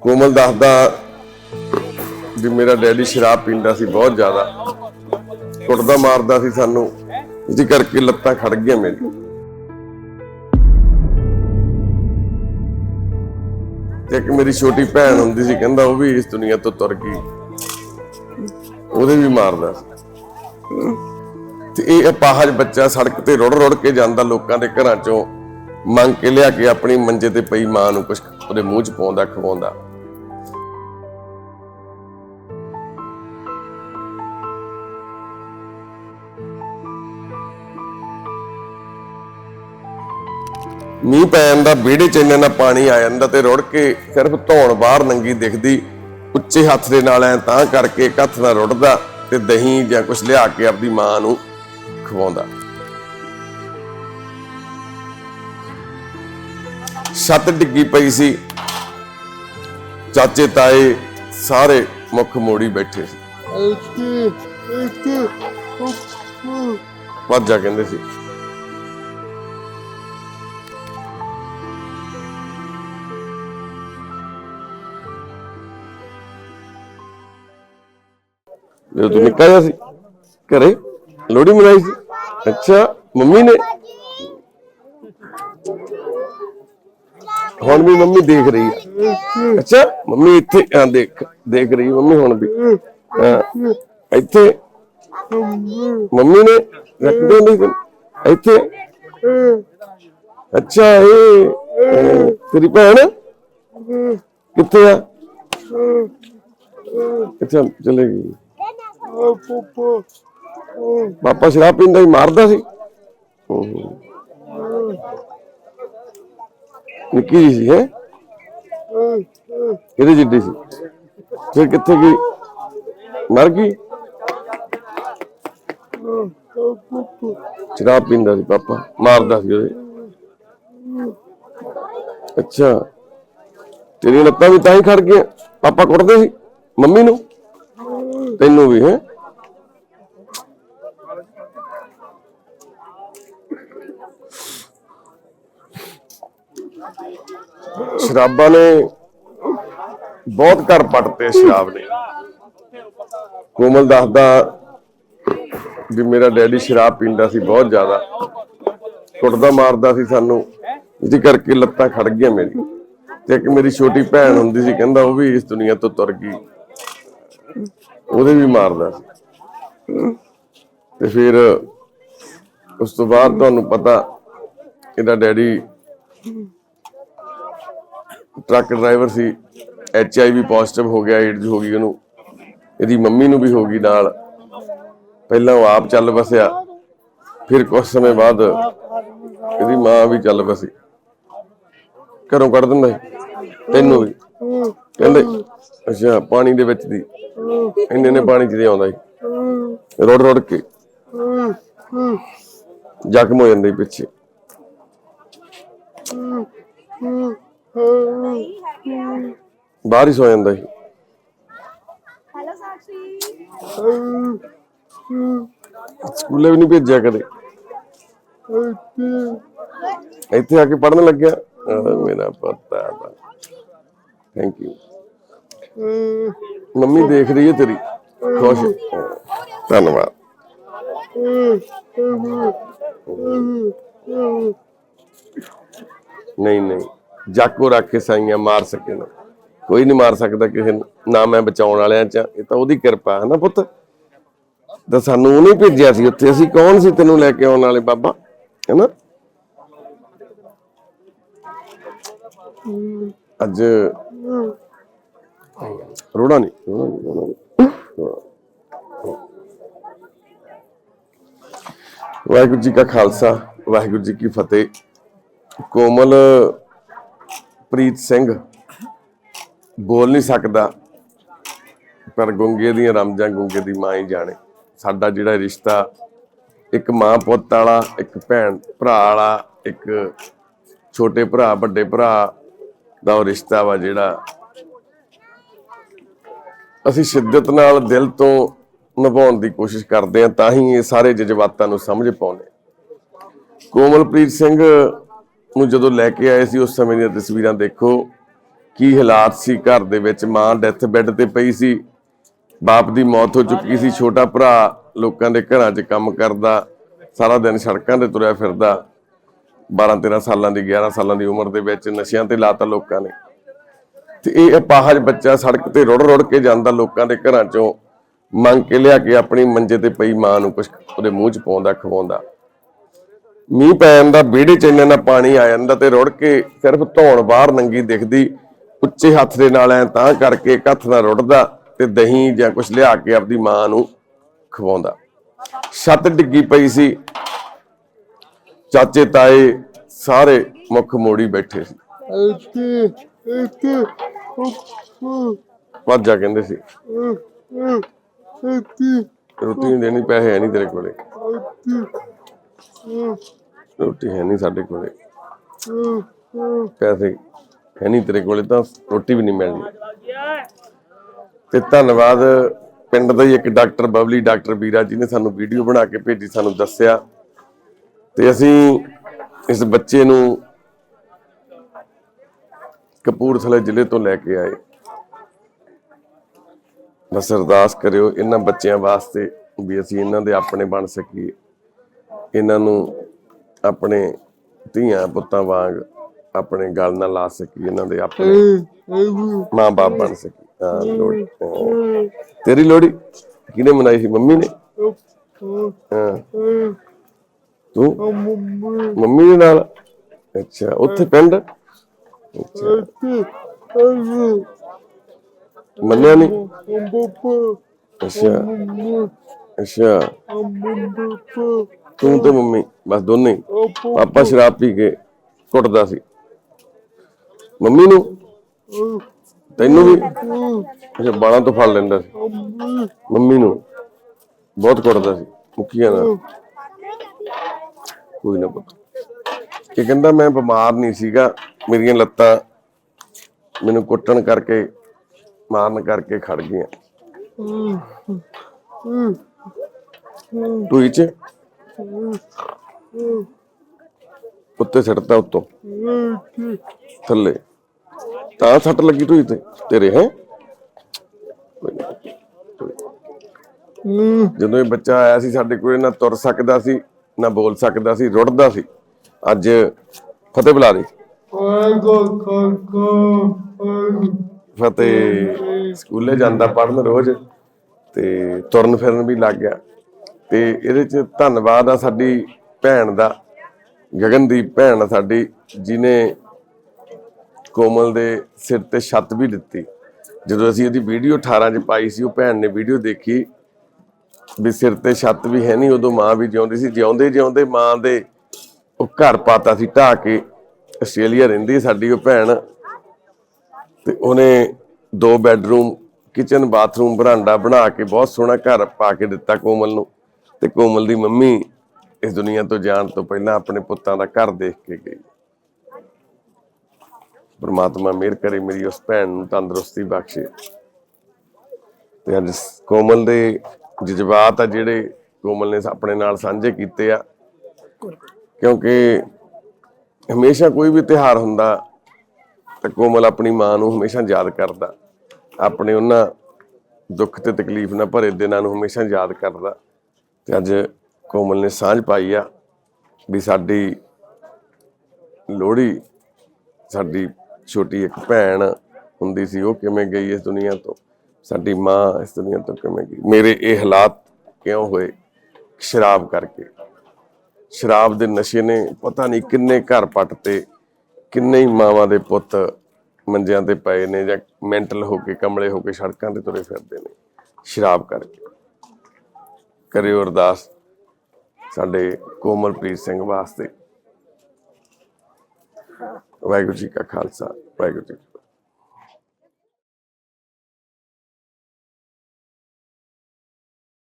ਕੋਮਲ ਦੱਸਦਾ ਵੀ ਮੇਰਾ ਡੈਡੀ ਸ਼ਰਾਬ ਪੀਂਦਾ ਸੀ ਬਹੁਤ ਜ਼ਿਆਦਾ। ਕੁੱਟਦਾ ਮਾਰਦਾ ਸੀ ਸਾਨੂੰ। ਜਿਹਦੇ ਕਰਕੇ ਲੱਤਾਂ ਖੜ ਗਈਆਂ ਮੇਰੀ ਤੇ ਇੱਕ ਮੇਰੀ ਛੋਟੀ ਭੈਣ ਹੁੰਦੀ ਸੀ, ਕਹਿੰਦਾ ਉਹ ਵੀ ਇਸ ਦੁਨੀਆ ਤੋਂ ਤੁਰ ਗਈ। ਉਹਦੇ ਵੀ ਮਾਰਦਾ ਸੀ। ਤੇ ਇਹ ਅਪਾਹਜ ਬੱਚਾ ਸੜਕ ਤੇ ਰੁੜ ਰੁੜ ਕੇ ਜਾਂਦਾ ਲੋਕਾਂ ਦੇ ਘਰਾਂ ਚੋਂ। ਮੰਗ ਕੇ ਲਿਆ ਕੇ ਆਪਣੀ ਮੰਜੇ ਤੇ ਪਈ ਮਾਂ ਨੂੰ ਕੁਝ ਉਹਦੇ ਮੂੰਹ 'ਚ ਪਾਉਂਦਾ, ਖਵਾਉਂਦਾ। ਮੀਂਹ ਪੈ ਜਾਂਦਾ ਵਿਹੜੇ 'ਚ ਇੰਨਾ ਨਾ ਪਾਣੀ ਆ ਜਾਂਦਾ ਤੇ ਰੁੜ ਕੇ ਸਿਰਫ ਧੌਣ ਬਾਹਰ ਨੰਗੀ ਦਿਖਦੀ। ਉੱਚੇ ਹੱਥ ਦੇ ਨਾਲ ਐ ਤਾਂ ਕਰਕੇ ਇੱਕ ਹੱਥ ਨਾਲ ਰੁੜਦਾ ਤੇ ਦਹੀਂ ਜਾਂ ਕੁਝ ਲਿਆ ਕੇ ਆਪਦੀ ਮਾਂ ਨੂੰ ਖਵਾਉਂਦਾ। ਛੱਤ ਡਿੱਗੀ ਪਈ ਸੀ। ਚਾਚੇ ਤਾਏ ਸਾਰੇ ਮੁੱਖ ਮੋੜੀ ਬੈਠੇ ਸੀ। ਵਾਜਾ ਕਹਿੰਦੇ ਸੀ। ਜਦੋਂ ਤੂੰ ਨਿੱਕਾ ਜਿਹਾ ਸੀ, ਘਰੇ ਲੋਹੜੀ ਮਨਾਈ ਸੀ। ਅੱਛਾ, ਮੰਮੀ ਨੇ? ਹੁਣ ਵੀ ਮੰਮੀ ਦੇਖ ਰਹੀ ਹੈ ਅੱਛਾ, ਮੰਮੀ ਇੱਥੇ ਆ ਦੇਖ ਦੇਖ ਰਹੀ ਮੰਮੀ ਹੁਣ ਵੀ। ਇੱਥੇ ਮੰਮੀ ਨੇ ਰੱਖਦੇ ਨਹੀਂ ਇੱਥੇ? ਅੱਛਾ, ਇਹ ਤੇਰੀ ਭੈਣ? ਕਿੱਥੇ ਆ? ਅੱਛਾ, ਚਲੇ ਗਈ। ਪਾਪਾ ਸ਼ਰਾਬ ਪੀਂਦਾ ਹੀ ਮਾਰਦਾ ਸੀ। ਨਿੱਕੀ ਜੀ ਸੀ, ਹੈ? ਇਹਦੇ ਜਿੱਡੀ ਸੀ? ਫਿਰ ਕਿੱਥੇ ਗਈ? ਮਰ ਗਈ? ਸ਼ਰਾਬ ਪੀਂਦਾ ਸੀ ਪਾਪਾ, ਮਾਰਦਾ ਸੀ ਉਹਦੇ। ਅੱਛਾ। ਤੇਰੀਆਂ ਲੱਤਾਂ ਵੀ ਤਾਂ ਹੀ ਖੜ ਗਈਆਂ। ਪਾਪਾ ਕੁੱਟਦੇ ਸੀ ਮੰਮੀ ਨੂੰ? ਤੈਨੂੰ ਵੀ, ਹੈ? ਸ਼ਰਾਬਾਂ ਨੇ ਬਹੁਤ ਘਰ ਪੱਟਤੇ ਸ਼ਰਾਬ ਨੇ। ਕੋਮਲ ਦੱਸਦਾ ਵੀ ਮੇਰਾ ਡੈਡੀ ਸ਼ਰਾਬ ਪੀਂਦਾ ਸੀ ਬਹੁਤ ਜ਼ਿਆਦਾ। ਕੁੱਟਦਾ ਮਾਰਦਾ ਸੀ ਸਾਨੂੰ। ਜਿਹਦੇ ਕਰਕੇ ਲੱਤਾਂ ਖੜ ਗਈਆਂ ਮੇਰੀ। ਤੇ ਇੱਕ ਮੇਰੀ ਛੋਟੀ ਭੈਣ ਹੁੰਦੀ ਸੀ, ਕਹਿੰਦਾ ਉਹ ਵੀ ਇਸ ਦੁਨੀਆ ਤੋਂ ਤੁਰ ਗਈ। ਉਹਦੇ ਵੀ ਮਾਰਦਾ। ਸੀ ਤੇ ਫਿਰ ਉਸ ਤੋਂ ਬਾਅਦ ਤੁਹਾਨੂੰ ਪਤਾ ਇਹਦਾ ਡੈਡੀ ਟਰੱਕ ਡਰਾਈਵਰ ਸੀ ਐਚ ਆਈ ਵੀ ਪੋਜ਼ਿਟਿਵ ਹੋ ਗਿਆ ਏਡਜ਼ ਹੋ ਗਈ ਉਹਨੂੰ। ਇਹਦੀ ਮੰਮੀ ਨੂੰ ਵੀ ਹੋ ਗਈ ਨਾਲ। ਪਹਿਲਾਂ ਉਹ ਆਪ ਚੱਲ ਵਸਿਆ। ਫਿਰ ਕੁਝ ਸਮੇਂ ਬਾਅਦ ਇਹਦੀ ਮਾਂ ਵੀ ਚੱਲ ਵਸੀ। ਘਰੋਂ ਕੱਢ ਦਿੰਦਾ ਤੈਨੂੰ ਵੀ। ਕਹਿੰਦੇ ਅੱਛਾ ਪਾਣੀ ਦੇ ਵਿੱਚ ਦੀ। ਇੰਨੇ ਨੇ ਪਾਣੀ ਚ ਦੇ ਆਉਂਦਾ ਸੀ ਰੋੜ ਰੋੜ ਕੇ। ਜ਼ਖਮ ਹੋ ਜਾਂਦੇ ਪਿੱਛੇ। ਬਾਹਰ ਹੀ ਜਾਂਦਾ ਸੀ ਹੈਲੋ ਸਕੂਲੇ ਵੀ ਨਹੀਂ ਭੇਜਿਆ ਕਦੇ। ਇੱਥੇ ਆ ਕੇ ਪੜਨ ਲੱਗਿਆ। ਮੇਰਾ ਪਤਾ ਥੈਂਕ ਯੂ ਮੰਮੀ ਦੇਖ ਰਹੀ ਹੈ ਤੇਰੀ। ਖੁਸ਼ ਹਾਂ, ਧੰਨਵਾਦ। ਨਹੀਂ ਨਹੀਂ। ਜਾਕੋ ਰੱਖ ਕੇ ਸਾਈਆਂ ਮਾਰ ਸਕੇ ਨਾ। ਕੋਈ ਨਹੀਂ ਮਾਰ ਸਕਦਾ ਕਿਸੇ ਨੂੰ। ਨਾ ਮੈਂ ਬਚਾਉਣ ਵਾਲਿਆਂ ਚ। ਇਹ ਤਾਂ ਉਹਦੀ ਕਿਰਪਾ ਹੈ ਨਾ ਪੁੱਤ। ਤਾਂ ਸਾਨੂੰ ਉਹਨੇ ਭੇਜਿਆ ਸੀ ਉੱਥੇ। ਅਸੀਂ ਕੌਣ ਸੀ ਤੈਨੂੰ ਲੈ ਕੇ ਆਉਣ ਵਾਲੇ ਬਾਬਾ? ਹੈਨਾ? ਅੱਜ ਰੋਣਾ ਨਹੀਂ ਰੋਣਾ ਨਹੀਂ ਰੋਣਾ ਨਹੀਂ। ਵਾਹਿਗੁਰੂ ਜੀ ਕਾ ਖਾਲਸਾ, ਵਾਹਿਗੁਰੂ ਜੀ ਕੀ ਫਤਿਹ। ਕੋਮਲ ਪ੍ਰੀਤ ਸਿੰਘ ਬੋਲ ਨਹੀਂ ਸਕਦਾ, ਪਰ ਗੁੰਗੇ ਦੀਆਂ ਰਮਜਾਂ ਗੁੰਗੇ ਦੀ ਮਾਂ ਹੀ ਜਾਣੇ। ਸਾਡਾ ਜਿਹੜਾ ਰਿਸ਼ਤਾ, ਇੱਕ ਮਾਂ ਪੁੱਤ ਵਾਲਾ, ਇੱਕ ਭੈਣ ਭਰਾ ਵਾਲਾ, ਇੱਕ ਛੋਟੇ ਭਰਾ, ਵੱਡੇ ਭਰਾ ਦਾ ਉਹ ਰਿਸ਼ਤਾ ਵਾ ਜਿਹੜਾ ਅਸੀਂ ਸ਼ਿੱਦਤ ਨਾਲ ਦਿਲ ਤੋਂ ਨਿਭਾਉਣ ਦੀ ਕੋਸ਼ਿਸ਼ ਕਰਦੇ ਹਾਂ, ਤਾਂ ਹੀ ਇਹ ਸਾਰੇ ਜਜ਼ਬਾਤਾਂ ਨੂੰ ਸਮਝ ਪਾਉਂਦੇ ਕੋਮਲਪ੍ਰੀਤ ਸਿੰਘ ਨੂੰ ਜਦੋਂ ਲੈ ਕੇ ਆਏ ਸੀ, ਉਸ ਸਮੇਂ ਦੀਆਂ ਤਸਵੀਰਾਂ ਦੇਖੋ, ਕੀ ਹਾਲਾਤ ਸੀ ਘਰ ਦੇ ਵਿੱਚ। ਮਾਂ ਡੈਥ ਬੈੱਡ ਤੇ ਪਈ ਸੀ, ਬਾਪ ਦੀ ਮੌਤ ਹੋ ਚੁੱਕੀ ਸੀ, ਛੋਟਾ ਭਰਾ ਲੋਕਾਂ ਦੇ ਘਰਾਂ 'ਚ ਕੰਮ ਕਰਦਾ, ਸਾਰਾ ਦਿਨ ਸੜਕਾਂ ਤੇ ਤੁਰਿਆ ਫਿਰਦਾ। 12 13 ਸਾਲਾਂ ਦੀ 11 ਸਾਲਾਂ ਦੀ ਉਮਰ ਦੇ ਵਿੱਚ ਨਸ਼ਿਆਂ ਤੇ ਲਾਤਾ ਲੋਕਾਂ ਨੇ। ਤੇ ਇਹ ਅਪਾਹਜ ਬੱਚਾ ਸੜਕ ਤੇ ਰੁੜ ਰੁੜ ਕੇ ਜਾਂਦਾ ਲੋਕਾਂ ਦੇ ਘਰਾਂ 'ਚੋਂ, ਮੰਗ ਕੇ ਲਿਆ ਕੇ ਆਪਣੀ ਮੰਜੇ ਤੇ ਪਈ ਮਾਂ ਨੂੰ ਕੁਝ ਉਹਦੇ ਮੂੰਹ 'ਚ ਪਾਉਂਦਾ, ਖਵਾਉਂਦਾ। ਮੀਂਹ ਪੈ ਜਾਂਦਾ ਵਿਹੜੇ 'ਚ ਇੰਨਾ ਨਾ ਪਾਣੀ ਆ ਜਾਂਦਾ ਤੇ ਰੁੜ ਕੇ ਸਿਰਫ ਧੌਣ ਬਾਹਰ ਨੰਗੀ ਦਿਖਦੀ, ਉੱਚੇ ਹੱਥ ਦੇ ਨਾਲ ਐ ਤਾਂ ਕਰਕੇ ਇੱਕ ਹੱਥ ਨਾਲ ਰੁੜਦਾ ਤੇ ਦਹੀਂ ਜਾਂ ਕੁਝ ਲਿਆ ਕੇ ਆਪਦੀ ਮਾਂ ਨੂੰ ਖਵਾਉਂਦਾ। ਛੱਤ ਡਿੱਗੀ ਪਈ ਸੀ। ਚਾਚੇ, ਤਾਏ ਸਾਰੇ ਮੁੱਖ ਮੋੜੀ ਬੈਠੇ ਸੀ। ਇੱਥੇ ਇੱਥੇ ਵਾਜਾ ਕਹਿੰਦੇ ਸੀ। ਇੱਥੇ ਰੋਟੀ ਨਹੀਂ ਦੇਣੀ ਪੈਸੇ ਹੈ ਨਹੀਂ ਤੇਰੇ ਕੋਲੇ। ਰੋਟੀ ਹੈ ਨਹੀਂ ਸਾਡੇ ਕੋਲੇ। ਪੈਸੇ ਹੈ ਨਹੀਂ ਤੇਰੇ ਕੋਲੇ ਤਾਂ ਰੋਟੀ ਵੀ ਨਹੀਂ ਮਿਲਣੀ। ਤੇ ਧੰਨਵਾਦ ਪਿੰਡ ਦਾ ਹੀ ਇੱਕ ਡਾਕਟਰ ਬਬਲੀ ਡਾਕਟਰ ਵੀਰਾ ਜੀ ਨੇ ਸਾਨੂੰ ਵੀਡੀਓ ਬਣਾ ਕੇ ਭੇਜੀ ਸਾਨੂੰ ਦੱਸਿਆ। ਤੇ ਅਸੀਂ ਇਸ ਬੱਚੇ ਨੂੰ ਕਪੂਰਥਲੇ ਜ਼ਿਲ੍ਹੇ ਤੋਂ ਲੈ ਕੇ ਆਏ। ਬਸ ਅਰਦਾਸ ਕਰਿਓ ਇਹਨਾਂ ਬੱਚਿਆਂ ਵਾਸਤੇ ਵੀ ਅਸੀਂ ਇਹਨਾਂ ਦੇ ਆਪਣੇ ਬਣ ਸਕੀਏ। ਇਹਨਾਂ ਨੂੰ ਆਪਣੇ ਧੀਆਂ ਪੁੱਤਾਂ ਵਾਂਗ ਆਪਣੇ ਗਲ ਨਾਲ ਲਾ ਸਕੀਏ ਇਹਨਾਂ ਦੇ ਆਪਣੇ ਮਾਂ-ਬਾਪ ਬਣ ਸਕੀ ਹਾਂ ਲੋੜੀ। ਤੇਰੀ ਲੋੜੀ ਕਿਹਨੇ ਮਨਾਈ ਸੀ? ਮੰਮੀ ਨੇ? ਹਾਂ। ਤੂੰ? ਮੰਮੀ ਦੇ ਨਾਲ? ਅੱਛਾ ਉੱਥੇ ਪਿੰਡ? ਮੰਨਿਆ ਨਹੀਂ ਅੱਛਾ। ਅੱਛਾ। ਤੂੰ ਤੇ ਮੰਮੀ ਬਸ ਦੋਨੇ ਹੀ। ਪਾਪਾ ਸ਼ਰਾਬ ਪੀ ਕੇ ਕੁੱਟਦਾ ਸੀ। ਮੰਮੀ ਨੂੰ? ਤੈਨੂੰ ਵੀ? ਅੱਛਾ ਬਾਲਾਂ ਤੋਂ ਫੜ ਲੈਂਦਾ ਸੀ। ਮੰਮੀ ਨੂੰ? ਬਹੁਤ ਕੁੱਟਦਾ ਸੀ। ਮੁੱਕੀਆਂ ਨਾਲ। ਕੋਈ ਨਾ ਪੁੱਤ। ਇਹ ਕਹਿੰਦਾ ਮੈਂ ਬਿਮਾਰ ਨਹੀਂ ਸੀਗਾ। ਮੇਰੀਆਂ ਲੱਤਾਂ ਮੈਨੂੰ ਕੁੱਟਣ ਕਰਕੇ, ਮਾਰਨ ਕਰਕੇ ਖੜ ਗਈਆਂ। ਟੂਈ ਚ ਉੱਤੇ ਸੱਟਦਾ ਉੱਤੋਂ। ਥੱਲੇ। ਤਾਂ ਸੱਟ ਲੱਗੀ ਟੂਈ ਤੇ ਤੇਰੇ, ਹੈ? ਜਦੋਂ ਇਹ ਬੱਚਾ ਆਇਆ ਸੀ, ਸਾਡੇ ਕੋਲ ਨਾ ਤੁਰ ਸਕਦਾ ਸੀ, ਨਾ ਬੋਲ ਸਕਦਾ ਸੀ, ਰੁੜਦਾ ਸੀ। ਅੱਜ ਫਤਿਹ ਬੁਲਾ ਦੇ। ਫਤਿਹ। ਸਕੂਲੇ ਜਾਂਦਾ ਪੜਨ ਰੋਜ਼ ਤੇ ਤੁਰਨ ਫਿਰਨ ਵੀ ਲੱਗ ਗਿਆ। ਤੇ ਇਹਦੇ ਚ ਧੰਨਵਾਦ ਆ ਸਾਡੀ ਭੈਣ ਦਾ, ਗਗਨਦੀਪ ਭੈਣ ਸਾਡੀ ਜਿਨੇ ਕੋਮਲ ਦੇ ਸਿਰ ਤੇ ਛੱਤ ਵੀ ਦਿੱਤੀ। ਜਦੋਂ ਅਸੀਂ ਇਹਦੀ ਵੀਡੀਓ 18 ਚ ਪਾਈ ਸੀ, ਉਹ ਭੈਣ ਨੇ ਵੀਡੀਓ ਦੇਖੀ ਵੀ ਸਿਰ ਤੇ ਛੱਤ ਵੀ ਹੈ ਨਹੀਂ, ਉਦੋਂ ਮਾਂ ਵੀ ਜਿਉਂਦੀ ਸੀ। ਜਿਉਂਦੇ ਜਿਉਂਦੇ ਮਾਂ ਦੇ ਉਹ ਘਰ ਪਾਤਾ ਸੀ, ਢਾਹ ਕੇ ਆਸਟ੍ਰੇਲੀਆ ਰਹਿੰਦੀ ਸਾਡੀ ਉਹ ਭੈਣ ਤੇ ਉਹਨੇ ਦੋ ਬੈੱਡਰੂਮ ਕਿਚਨ ਬਾਥਰੂਮ ਬਰਾਂਡਾ ਬਣਾ ਕੇ ਬਹੁਤ ਸੋਹਣਾ ਘਰ ਪਾ ਕੇ ਦਿੱਤਾ ਕੋਮਲ ਨੂੰ ਤੇ ਕੋਮਲ ਦੀ ਮੰਮੀ ਇਸ ਦੁਨੀਆ ਤੋਂ ਜਾਣ ਤੋਂ ਪਹਿਲਾਂ ਆਪਣੇ ਪੁੱਤਾਂ ਦਾ ਘਰ ਦੇਖ ਕੇ ਗਈ। ਪਰਮਾਤਮਾ ਮਿਹਰ ਕਰੇ ਮੇਰੀ ਉਸ ਭੈਣ ਨੂੰ ਤੰਦਰੁਸਤੀ ਬਖਸ਼ੇ। ਤੇ ਅੱਜ ਕੋਮਲ ਦੇ ਜਜ਼ਬਾਤ ਆ ਜਿਹੜੇ ਕੋਮਲ ਨੇ ਆਪਣੇ ਨਾਲ ਸਾਂਝੇ ਕੀਤੇ ਆ। ਕਿਉਂਕਿ ਹਮੇਸ਼ਾ ਕੋਈ ਵੀ ਤਿਹਾਰ ਹੁੰਦਾ, ਤਾਂ ਕੋਮਲ ਆਪਣੀ ਮਾਂ ਨੂੰ ਹਮੇਸ਼ਾ ਯਾਦ ਕਰਦਾ। ਆਪਣੇ ਉਹਨਾਂ ਦੁੱਖ ਤੇ ਤਕਲੀਫ ਨਾਲ ਭਰੇ ਦਿਨਾਂ ਨੂੰ ਹਮੇਸ਼ਾ ਯਾਦ ਕਰਦਾ। ਤੇ ਅੱਜ ਕੋਮਲ ਨੇ ਸਾਂਝ ਪਾਈ ਆ ਵੀ ਸਾਡੀ ਲੋਹੜੀ, ਸਾਡੀ ਛੋਟੀ ਇੱਕ ਭੈਣ ਹੁੰਦੀ ਸੀ, ਉਹ ਕਿਵੇਂ ਗਈ ਇਸ ਦੁਨੀਆ ਤੋਂ? ਸਾਡੀ ਮਾਂ ਇਸ ਦੁਨੀਆ ਤੋਂ ਕਿਵੇਂ ਗਈ? ਮੇਰੇ ਇਹ ਹਾਲਾਤ ਕਿਉਂ ਹੋਏ? ਸ਼ਰਾਬ ਕਰਕੇ। ਸ਼ਰਾਬ ਦੇ ਨਸ਼ੇ ਨੇ ਪਤਾ ਨਹੀਂ ਕਿੰਨੇ ਘਰ ਪੱਟ ਤੇ, ਕਿੰਨੇ ਹੀ ਮਾਵਾਂ ਦੇ ਪੁੱਤ ਮੰਜਿਆਂ ਤੇ ਪਏ ਨੇ ਜਾਂ ਮੈਂਟਲ ਹੋ ਕੇ ਕਮਲੇ ਹੋ ਕੇ ਸੜਕਾਂ ਤੇ ਤੁਰੇ ਫਿਰਦੇ ਨੇ, ਸ਼ਰਾਬ ਕਰਕੇ। ਕਰਿਓ ਅਰਦਾਸ ਸਾਡੇ ਕੋਮਲਪ੍ਰੀਤ ਸਿੰਘ ਵਾਸਤੇ। ਵਾਹਿਗੁਰੂ ਜੀ ਕਾ ਖਾਲਸਾ, ਵਾਹਿਗੁਰੂ ਜੀ